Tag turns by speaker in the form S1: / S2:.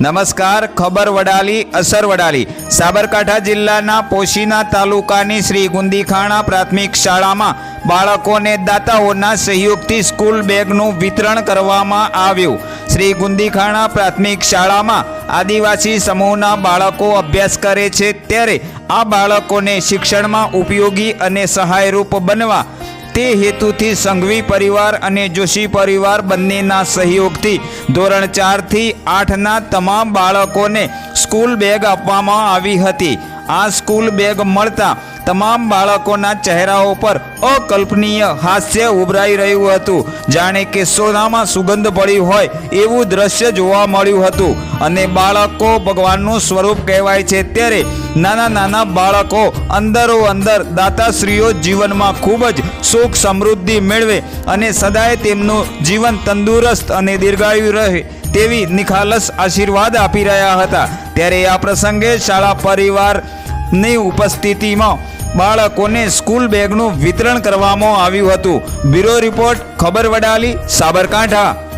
S1: નમસ્કાર, ખબર વડાલી, અસર વડાલી. સાબરકાંઠા જિલ્લાના પોશીના તાલુકાની શ્રી ગુંદીખાણા પ્રાથમિક શાળામાં બાળકોને દાતાઓના સહયોગથી સ્કૂલ બેગનું વિતરણ કરવામાં આવ્યું. શ્રી ગુંદીખાણા પ્રાથમિક શાળામાં આદિવાસી સમૂહના બાળકો અભ્યાસ કરે છે ત્યારે આ બાળકોને શિક્ષણમાં ઉપયોગી અને સહાયરૂપ બનવા તે હેતુથી સંઘવી પરિવાર અને જોશી પરિવાર બંનેના સહયોગથી ધોરણ ચારથી આઠના તમામ બાળકોને સ્કૂલ બેગ આપવામાં આવી હતી. આ સ્કૂલ બેગ મળતા તમામ બાળકોના ચહેરાઓ પર અકલ્પનીય હાસ્ય ઉભરાઈ રહ્યું હતું. જાણે કે સોનામાં સુગંધ પડી હોય એવું દ્રશ્ય જોવા મળ્યું હતું. અને બાળકો ભગવાનનું સ્વરૂપ કહેવાય છે ત્યારે નાના નાના બાળકો અંદરો અંદર દાતાશ્રીઓ જીવનમાં ખૂબ જ સુખ સમૃદ્ધિ મેળવે અને સદાય તેમનું જીવન તંદુરસ્ત અને દીર્ઘાયુ રહે તેવી નિખાલસ આશીર્વાદ આપી રહ્યા હતા. ત્યારે આ પ્રસંગે શાળા પરિવારની ઉપસ્થિતિમાં બાળકોને સ્કૂલ બેગનું વિતરણ કરવામાં આવ્યું હતું. બ્યુરો રિપોર્ટ ખબર વડાલી સાબરકાંઠા.